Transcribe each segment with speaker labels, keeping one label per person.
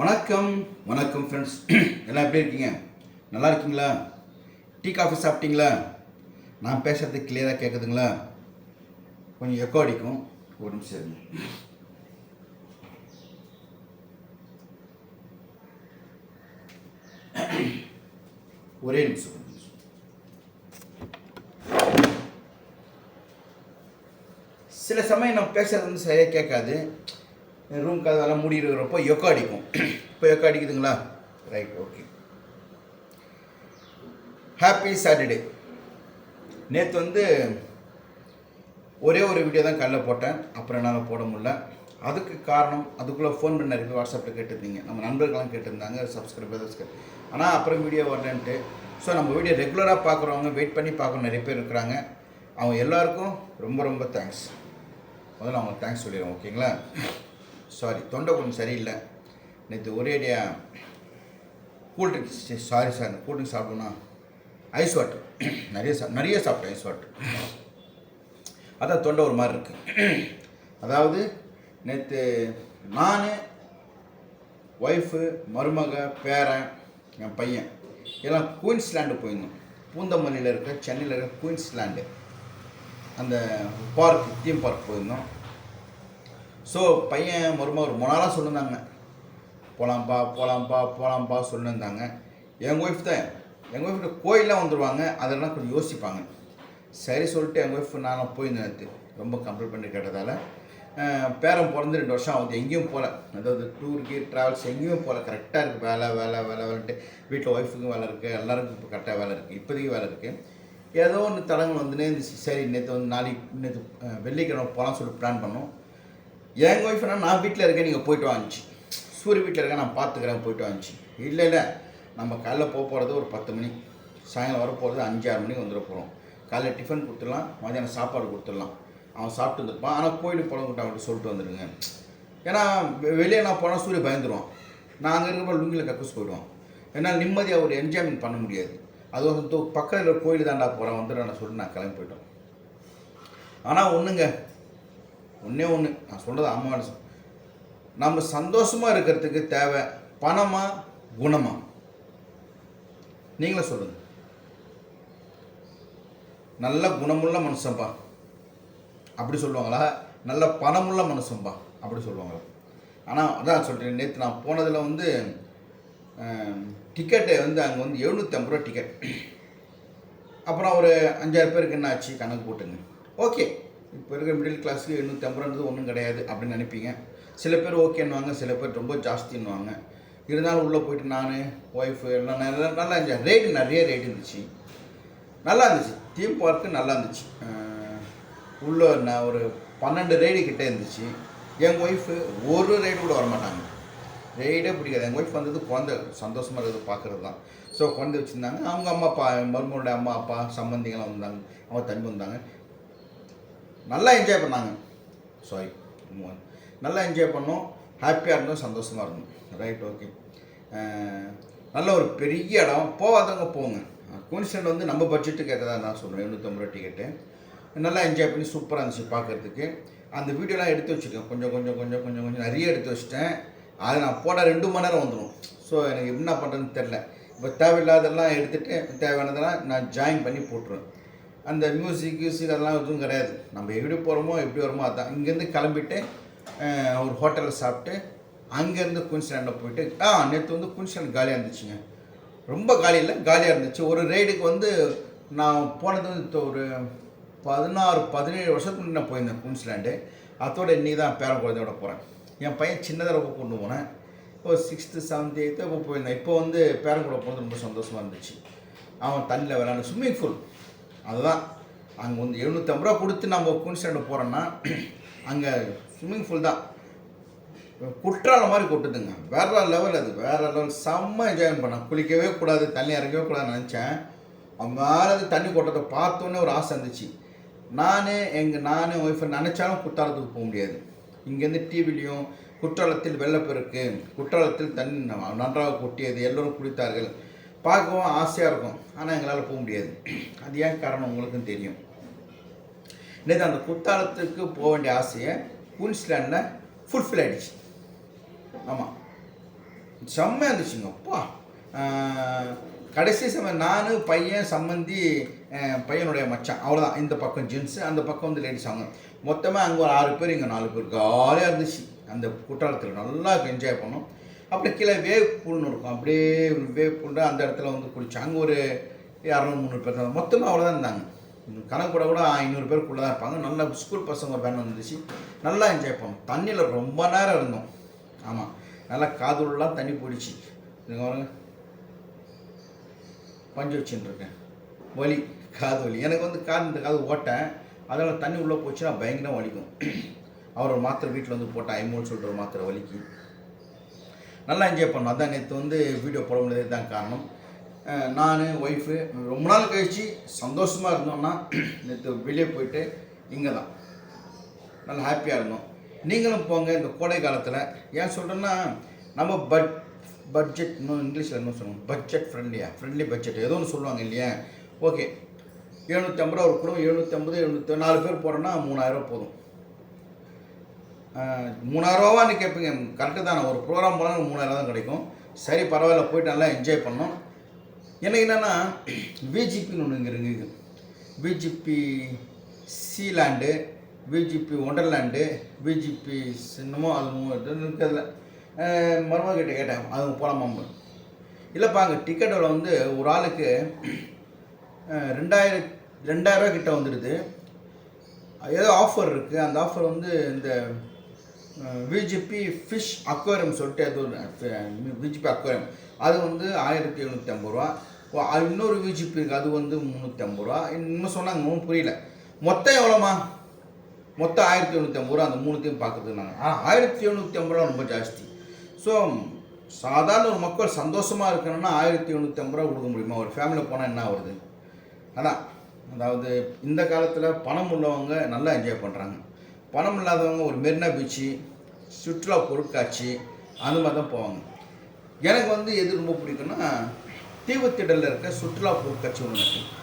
Speaker 1: வணக்கம் வணக்கம் ஃப்ரெண்ட்ஸ் எல்லாம் எப்படி இருக்கீங்க நல்லா இருக்கீங்களா டீ காஃபி சாப்பிட்டீங்களா நான் பேசுகிறது கிளியராக கேட்குதுங்களா கொஞ்சம் எக்கோ அடிக்கும் ஒரு நிமிஷம் ஒரே நிமிஷம் சில சமயம் நம்ம பேசுறது வந்து சரியாக கேட்காது ரூம் கதவெல்லாம் மூடி இருக்கிறப்போ எக்கோ அடிக்கும் இப்போ அடிக்குதுங்களா ரைட் ஓகே ஹாப்பி சாட்டர்டே நேற்று வந்து ஒரே ஒரு வீடியோ தான் கல்லில் போட்டேன் அப்புறம் என்னால் போட முடில அதுக்கு காரணம் அதுக்குள்ளே ஃபோன் பண்ண இருக்குது வாட்ஸ்அப்பில் கேட்டிருந்தீங்க நம்ம நண்பர்கள்லாம் கேட்டிருந்தாங்க சப்ஸ்கிரைபர்ஸ்க்கு ஆனால் அப்புறம் வீடியோ வரலன்ட்டு ஸோ நம்ம வீடியோ ரெகுலராக பார்க்குறவங்க வெயிட் பண்ணி பார்க்குற நிறைய பேர் இருக்கிறாங்க அவங்க எல்லாருக்கும் ரொம்ப ரொம்ப தேங்க்ஸ் முதல்ல அவங்க தேங்க்ஸ் சொல்லிடுறோம் ஓகேங்களா சாரி தொண்டை கொஞ்சம் சரியில்லை நேற்று ஒரேடியாக cool drinks sorry sir cool drinks சாப்பிட்டோம்னா ஐஸ் வாட்டர் நிறைய சா நிறைய சாப்பிட்டேன் ஐஸ் வாட்டர் அதான் தொண்டை ஒரு மாதிரி இருக்குது அதாவது நேற்று நான் ஒய்ஃபு மருமக பேரன் என் பையன் எல்லாம் குயின்ஸ்லாண்டு போயிருந்தோம் பூந்தமல்லியில் இருக்க சென்னையில் இருக்க குயின்ஸ்லாண்டு அந்த பார்க் தீம் பார்க் போயிருந்தோம் ஸோ பையன் மருமக ஒரு மூணு நாளாக சொல்லியிருந்தாங்க போகலாம்ப்பா போகலாம்ப்பா போகலாம்ப்பா சொல்லியிருந்தாங்க எங்கள் ஒய்ஃப் தான் எங்கள் ஒய்ஃப்ட கோயிலெலாம் வந்துடுவாங்க அதெல்லாம் கொஞ்சம் யோசிப்பாங்க சரி சொல்லிட்டு எங்கள் ஒய்ஃப் நானும் போயிருந்தேன் ரொம்ப கம்ப்ளீட் பண்ணி கேட்டதால் பேரம் பிறந்து ரெண்டு வருஷம் ஆகுது எங்கேயும் போகல அதாவது டூருக்கு ட்ராவல்ஸ் எங்கேயும் போகல கரெக்டாக இருக்குது வேலை வேலை வேலை வேலைன்ட்டு வீட்டில் ஒய்ஃபுக்கும் வேலை இருக்குது எல்லாருக்கும் இப்போ கரெக்டாக வேலை இருக்குது இப்போதைக்கு வேலை இருக்குது ஏதோ ஒன்று தடங்கள் வந்து இருந்துச்சு சரி நேற்று வந்து நாளைக்கு நேற்று வெள்ளிக்கிழமை போகலாம்னு சொல்லிட்டு பிளான் பண்ணோம் எங்கள் ஒய்ஃப்னா நான் வீட்டில் இருக்கேன் நீங்கள் போயிட்டு வாங்கிச்சு சூரிய வீட்டில் இருக்க நான் பார்த்துக்கிறேன் போயிட்டு வந்துச்சு இல்லை இல்லை நம்ம காலைல போக போகிறது ஒரு பத்து மணி சாயங்காலம் வர போகிறது அஞ்சு ஆறு மணிக்கு வந்துட போகிறோம் காலையில் டிஃபன் கொடுத்துடலாம் மதியானம் சாப்பாடு கொடுத்துடலாம் அவன் சாப்பிட்டு வந்துருப்பான் ஆனால் கோயிலுக்கு போட அவன்கிட்ட சொல்லிட்டு வந்துடுங்க ஏன்னா வெளியே நான் போனால் சூரிய பயந்துருவான் நான் அங்கே இருக்கிறப்ப லுங்கியில் கக்கூஸ் போயிடுவான் ஏன்னால் நிம்மதியாக ஒரு என்ஜாய்மெண்ட் பண்ண முடியாது அது வந்து பக்கத்தில் கோயில் தாண்டா போகிறேன் வந்துடுறேன் சொல்லிட்டு நான் கிளம்பி போயிட்டோம் ஆனால் ஒன்றுங்க ஒன்றே ஒன்று நான் சொல்கிறது அம்மாவான நம்ம சந்தோஷமாக இருக்கிறதுக்கு தேவை பணமாக குணமாக நீங்களே சொல்லுங்கள் நல்ல குணமுள்ள மனுஷன்பா அப்படி சொல்லுவாங்களா நல்ல பணமுள்ள மனுஷன்பா அப்படி சொல்லுவாங்களா ஆனால் அதான் சொல்கிறேன் நேற்று நான் போனதில் வந்து டிக்கெட்டை வந்து அங்கே வந்து எழுநூற்றி ஐம்பது ரூபா டிக்கெட் அப்புறம் ஒரு அஞ்சாயிரம் பேருக்கு என்ன ஆச்சு கணக்கு போட்டுங்க ஓகே இப்போ இருக்கிற மிடில் கிளாஸுக்கு எழுநூற்றி ஐம்பது ரூபான்றது ஒன்றும் கிடையாது அப்படின்னு நினைப்பீங்க சில பேர் ஓகேன்னுவாங்க சில பேர் ரொம்ப ஜாஸ்தின்னுவாங்க இருந்தாலும் உள்ளே போயிட்டு நான் ஒய்ஃபு எல்லாம் நல்லா இருந்துச்சு ரேட்டு நிறைய ரேட் இருந்துச்சு நல்லா இருந்துச்சு தீம் பார்க்கு நல்லா இருந்துச்சு உள்ளே நான் ஒரு பன்னெண்டு ரைடு கிட்டே இருந்துச்சு எங்கள் ஒய்ஃபு ஒரு ரைடு கூட வரமாட்டாங்க ரைடே பிடிக்காது எங்கள் ஒய்ஃப் வந்தது குழந்த சந்தோஷமாக இருக்கிறது பார்க்குறது தான் ஸோ குழந்தை வச்சுருந்தாங்க அவங்க அம்மா அப்பா மருமகளோட அம்மா அப்பா சம்பந்திங்கெல்லாம் வந்தாங்க அவங்க தண்ணி வந்தாங்க நல்லா என்ஜாய் பண்ணாங்க சாரி நல்லா என்ஜாய் பண்ணோம் ஹாப்பியாக இருந்தோம் சந்தோஷமாக இருந்தோம் ரைட் ஓகே நல்ல ஒரு பெரிய இடம் போகாதவங்க போங்க கோனிஸ்டன்ட் வந்து நம்ம பட்ஜெட்டுக்கு ஏதாவது நான் சொல்கிறேன் எழுநூற்றம்பது ரூபா டிக்கெட்டு நல்லா என்ஜாய் பண்ணி சூப்பராக இருந்துச்சு பார்க்குறதுக்கு அந்த வீடியோலாம் எடுத்து வச்சுருக்கேன் கொஞ்சம் கொஞ்சம் கொஞ்சம் கொஞ்சம் கொஞ்சம் நிறைய எடுத்து வச்சுட்டேன் அது நான் போட ரெண்டு மணி நேரம் வந்துடும் ஸோ எனக்கு என்ன பண்ணுறதுன்னு தெரில இப்போ தேவையில்லாதெல்லாம் எடுத்துகிட்டு தேவையானதெல்லாம் நான் ஜாயின் பண்ணி போட்டுருவேன் அந்த மியூசிக் கியூசிக் அதெல்லாம் எதுவும் கிடையாது நம்ம எப்படி போகிறோமோ எப்படி வருமோ அதுதான் இங்கேருந்து கிளம்பிட்டு ஒரு ஹோட்டலில் சாப்பிட்டு அங்கேருந்து குயின்ஸ்லாண்டில் போயிட்டு ஆ நேற்று வந்து குயின்ஸ்லாண்ட் காலியாக இருந்துச்சுங்க ரொம்ப காலி இல்லை காலியாக இருந்துச்சு ஒரு ரைடுக்கு வந்து நான் போனது வந்து ஒரு பதினாறு பதினேழு வருஷத்துக்கு முன்னாடி நான் போயிருந்தேன் குயின்ஸ்லாண்டு அதோட இன்றைக்கி தான் பேரன் குழந்தையோட போகிறேன் என் பையன் சின்னதாக ரொம்ப கொண்டு போனேன் ஒரு சிக்ஸ்த்து செவன்த் எயித்து இப்போ போயிருந்தேன் இப்போ வந்து பேரன் கூட போகிறது ரொம்ப சந்தோஷமாக இருந்துச்சு அவன் தண்ணியில் விளாண்டு ஸ்விம்மிங் ஃபுல் அதுதான் அங்கே வந்து எழுநூற்றம்பது ரூபா கொடுத்து நம்ம குயின்ஸ்லாண்டு போகிறோன்னா அங்கே ஸ்விம்மிங் ஃபூல் தான் குற்றாலம் மாதிரி கொட்டுதுங்க வேற லெவல் அது வேற லெவல் செம்ம என்ஜாய் பண்ண குளிக்கவே கூடாது தண்ணி இறங்கவே கூடாதுன்னு நினச்சேன் அவன் மேலே தண்ணி கொட்டத்தை பார்த்தோன்னே ஒரு ஆசை இருந்துச்சு நானே எங்கள் நானே ஒய்ஃப் நினச்சாலும் குற்றாலத்துக்கு போக முடியாது இங்கேருந்து டிவிலையும் குற்றாலத்தில் வெள்ளப்பெருக்கு குற்றாலத்தில் தண்ணி நன்றாக கொட்டியது எல்லோரும் குளித்தார்கள் பார்க்கவும் ஆசையாக இருக்கும் ஆனால் எங்களால் போக முடியாது அது ஏன் காரணம் உங்களுக்கும் தெரியும் நேற்று அந்த குத்தாலத்துக்கு போக வேண்டிய ஆசையை குயின்ஸ்லாண்டில் ஃபுல்ஃபில் ஆகிடுச்சு ஆமாம் செம்மையாக இருந்துச்சுங்க அப்பா கடைசி சமயம் நான் பையன் சம்மந்தி பையனுடைய மச்சான் அவ்வளோதான் இந்த பக்கம் ஜென்ஸு அந்த பக்கம் வந்து லேடிஸ் அவங்க மொத்தமாக அங்கே ஒரு ஆறு பேர் இங்கே நாலு பேர் காலியாக இருந்துச்சு அந்த குற்றாலத்தில் நல்லா என்ஜாய் பண்ணோம் அப்படி கீழே வேவ் பூல்னு இருக்கும் அப்படியே வேவ் பூண்டு அந்த இடத்துல வந்து குளிச்சு அங்கே ஒரு இரநூறு முந்நூறு பேர் தான் மொத்தமாக அவ்வளோதான் இருந்தாங்க கணக்கு கூட கூட ஐநூறு பேருக்குள்ளே தான் இருப்பாங்க நல்லா ஸ்கூல் பசங்க பேன் வந்துச்சு நல்லா என்ஜாய் பண்ணோம் தண்ணியில் ரொம்ப நேரம் இருந்தோம் ஆமாம் நல்லா காதுலாம் தண்ணி பிடிச்சி பஞ்சு வச்சுன்னு இருக்கேன் வலி காது வலி எனக்கு வந்து காது இந்த காது ஓட்டேன் அதனால் தண்ணி உள்ளே போச்சுன்னா பயங்கரம் வலிக்கும் அவர் மாத்திரை வீட்டில் வந்து போட்டேன் ஐமோன்னு சொல்கிற மாத்திரை வலிக்கு நல்லா என்ஜாய் பண்ணோம் அதான் நேற்று வந்து வீடியோ போட முடியாது தான் காரணம் நான் ஒய்ஃபு ரொம்ப நாள் கழித்து சந்தோஷமாக இருந்தோம்னா நேற்று வெளியே போயிட்டு இங்கே தான் நல்லா ஹாப்பியாக இருந்தோம் நீங்களும் போங்க இந்த கோடை காலத்தில் ஏன் சொல்கிறேன்னா நம்ம பட் பட்ஜெட் இன்னும் இங்கிலீஷில் என்ன சொல்லணும் பட்ஜெட் ஃப்ரெண்ட்லியாக ஃப்ரெண்ட்லி பட்ஜெட் ஏதோ ஒன்று சொல்லுவாங்க இல்லையா ஓகே எழுநூற்றி ஐம்பது ரூபா ஒரு குடும்பம் எழுநூற்றி ஐம்பது எழுநூற்றி நாலு பேர் போகிறோன்னா மூணாயிரம் போதும் மூணாயிரரூவா கேட்பீங்க கரெக்டு தானே ஒரு ப்ரோக்ராம் போனால் மூணாயிரம் தான் கிடைக்கும் சரி பரவாயில்ல போயிட்டு நல்லா என்ஜாய் பண்ணோம் எனக்கு என்னென்னா விஜிபின்னு ஒன்று இங்கே விஜிபி சீலாண்டு விஜிபி ஒண்டர்லேண்டு விஜிபி சின்னமோ அது இருக்கிறதுல மருமக கிட்ட கேட்டேன் அது போகலாமா இல்லைப்பா அங்கே டிக்கெட்டோட வந்து ஒரு ஆளுக்கு ரெண்டாயிரம் ரெண்டாயிரரூவா கிட்டே வந்துடுது ஏதோ ஆஃபர் இருக்குது அந்த ஆஃபர் வந்து இந்த விஜிபி ஃபிஷ் அக்வாரியம் சொல்லிட்டு அது ஒரு விஜிபி அக்வாரியம் அது வந்து ஆயிரத்தி எழுநூற்றி ஐம்பது ரூபா இன்னொரு விஜிபி இருக்குது அது வந்து முந்நூற்றி ஐம்பது ரூபா இன்னும் சொன்னாங்க ஒன்றும் புரியல மொத்தம் எவ்வளோமா மொத்தம் ஆயிரத்தி எழுநூற்றி ஐம்பது ரூபா அந்த மூணுத்தையும் பார்க்குறது நாங்கள் ஆனால் ஆயிரத்தி எழுநூற்றி ஐம்பது ரூபா ரொம்ப ஜாஸ்தி ஸோ சாதாரண ஒரு மக்கள் சந்தோஷமாக இருக்கணும்னா ஆயிரத்தி எழுநூற்றி ஐம்பது ரூபா கொடுக்க முடியுமா ஒரு ஃபேமிலியில் போனால் என்ன வருது அதான் அதாவது இந்த காலத்தில் பணம் உள்ளவங்க நல்லா என்ஜாய் பண்ணுறாங்க பணம் இல்லாதவங்க ஒரு மெரினா பீச்சு சுற்றுலா பொருட்காட்சி அந்த மாதிரி தான் போவாங்க எனக்கு வந்து எது ரொம்ப பிடிக்குன்னா தீவுத்திடலில் இருக்க சுற்றுலா பொருட்காட்சி ஒன்று இருக்குது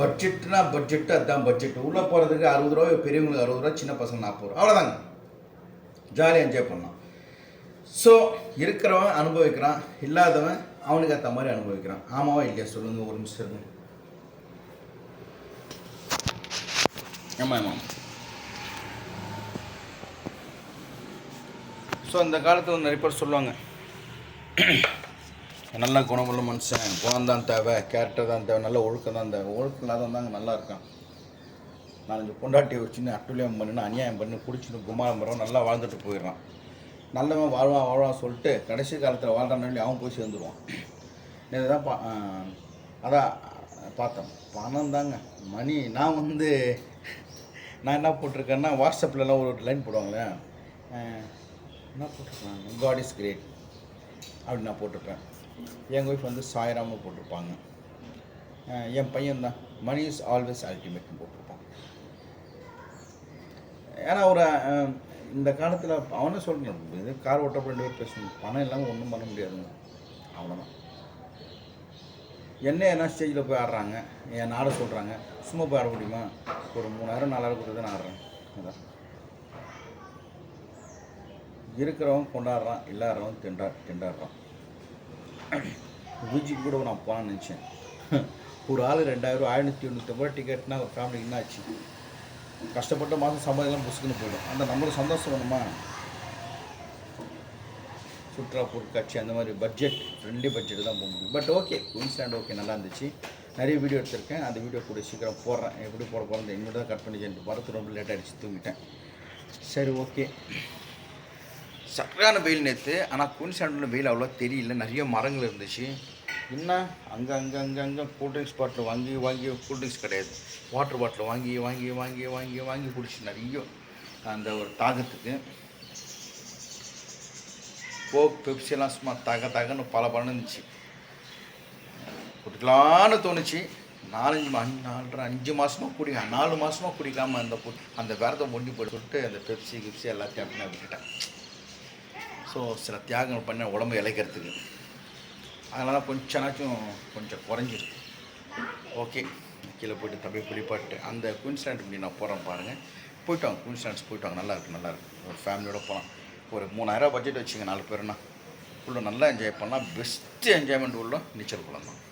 Speaker 1: பட்ஜெட்னா பட்ஜெட்டு அதுதான் பட்ஜெட் உள்ளே போகிறதுக்கு அறுபது ரூபா பெரியவங்களுக்கு அறுபது ரூபா சின்ன பசங்க நாற்பது ரூபா அவ்வளோதாங்க ஜாலியாக என்ஜாய் பண்ணலாம் ஸோ இருக்கிறவன் அனுபவிக்கிறான் இல்லாதவன் அவனுக்கு ஏற்ற மாதிரி அனுபவிக்கிறான் ஆமாவா இல்லையா சொல்லுங்கள் ஒரு நிமிஷம் ஆமாம் ஆமாம் ஸோ அந்த காலத்தில் நிறைய பேர் சொல்லுவாங்க நல்ல குணமுள்ள மனுஷன் குணம் தான் தேவை கேரக்டர் தான் தேவை நல்ல ஒழுக்கம் தான் தேவை ஒழுக்கம் தான் தாங்க நல்லா இருக்கான் நாலஞ்சு ஒரு வச்சுன்னு அட்டுலியம் பண்ணினு அநியாயம் பண்ணி குடிச்சுட்டு குமாரம் பண்ணுறோம் நல்லா வாழ்ந்துட்டு போயிடுறான் நல்லவன் வாழ்வான் வாழ்வான் சொல்லிட்டு கடைசி காலத்தில் வாழ்றான் அவன் போய் சேர்ந்துருவான் இதை தான் பா அதான் பார்த்தேன் பணம் தாங்க மணி நான் வந்து நான் என்ன போட்டிருக்கேன்னா வாட்ஸ்அப்லலாம் ஒரு லைன் போடுவாங்களேன் என்ன போட்டிருக்காங்க காட் இஸ் கிரேட் அப்படின்னு நான் போட்டிருப்பேன் எங்கள் ஒய்ஃப் வந்து சாயராமும் போட்டிருப்பாங்க என் பையன் தான் மணி இஸ் ஆல்வேஸ் அல்டிமேட்னு போட்டிருப்பாங்க ஏன்னா ஒரு இந்த காலத்தில் அவனே சொல்கிறேன் இது கார் ஓட்ட ரெண்டு பேர் பேசணும் பணம் இல்லாமல் ஒன்றும் பண்ண முடியாதுங்க அவ்வளோதான் என்ன என்ன ஸ்டேஜில் போய் ஆடுறாங்க என் நாடு சொல்கிறாங்க சும்மா போய் ஆட முடியுமா ஒரு மூணாயிரம் நாலாயிரம் கொடுத்து தான் ஆடுறேன் அதான் இருக்கிறவன் கொண்டாடுறான் இல்லாதவன் திண்டா திண்டாடுறான் பூஜிக்கு கூட நான் போனான்னு நினச்சேன் ஒரு ஆள் ரெண்டாயிரம் ஆயிரத்தி தொண்ணூற்றம்பது டிக்கெட்னா ஒரு ஃபேமிலி என்னாச்சு கஷ்டப்பட்ட மாதம் சம்பாதிக்கலாம் புசுக்குன்னு போய்டும் அந்த நம்மளுக்கு சந்தோஷம் வேணுமா சுற்றுலா பொருட்காட்சி அந்த மாதிரி பட்ஜெட் ஃப்ரெண்ட்லி பட்ஜெட்டு தான் போக முடியும் பட் ஓகே குயின்ஸ்லாண்ட் ஓகே நல்லா இருந்துச்சு நிறைய வீடியோ எடுத்திருக்கேன் அந்த வீடியோ கூட சீக்கிரம் போடுறேன் எப்படி போட போகிறேன் இந்த தான் கட் பண்ணி வரத்து ரொம்ப லேட் ஆகிடுச்சு தூங்கிட்டேன் சரி ஓகே சட்டான வெயில் நேற்று ஆனால் குயின்ஸ்லாண்டில் வெயில் அவ்வளோ தெரியல நிறைய மரங்கள் இருந்துச்சு என்ன அங்கே அங்கே அங்கே அங்கே ட்ரிங்க்ஸ் பாட்டில் வாங்கி வாங்கி கூல்ட்ரிங்க்ஸ் கிடையாது வாட்டர் பாட்டில் வாங்கி வாங்கி வாங்கி வாங்கி வாங்கி குடிச்சு நிறைய அந்த ஒரு தாகத்துக்கு கோக் பெப்சிலாம் சும்மா தக தகன்னு பல பலன்னு இருந்துச்சு குடிக்கலான்னு தோணுச்சு நாலஞ்சு அஞ்சு நாலரை அஞ்சு மாதமாக குடி நாலு மாதமாக குடிக்காமல் அந்த அந்த விரதம் ஒண்டி போட்டு அந்த பெப்சி கிப்சி எல்லாத்தையும் அப்படின்னு அப்படின்ட்டேன் ஸோ சில தியாகங்கள் பண்ண உடம்பு இழைக்கிறதுக்கு அதனால் கொஞ்சம்னாச்சும் கொஞ்சம் குறைஞ்சிருக்கு ஓகே கீழே போய்ட்டு தம்பி குளிப்பாட்டு அந்த குயின்ஸ்லாண்ட் இப்படி நான் போகிறேன் பாருங்கள் போயிட்டு வாங்க குயின்ஸ்லாண்ட்ஸ் போயிட்டு வாங்க நல்லா இருக்கும் நல்லா இருக்கும் ஒரு ஃபேமிலியோடு போகலாம் ஒரு மூணாயிரம் பட்ஜெட் வச்சுங்க நாலு பேருனா உள்ள நல்லா என்ஜாய் பண்ணலாம் பெஸ்ட்டு என்ஜாய்மெண்ட் உள்ள நீச்சல் குளம் தான்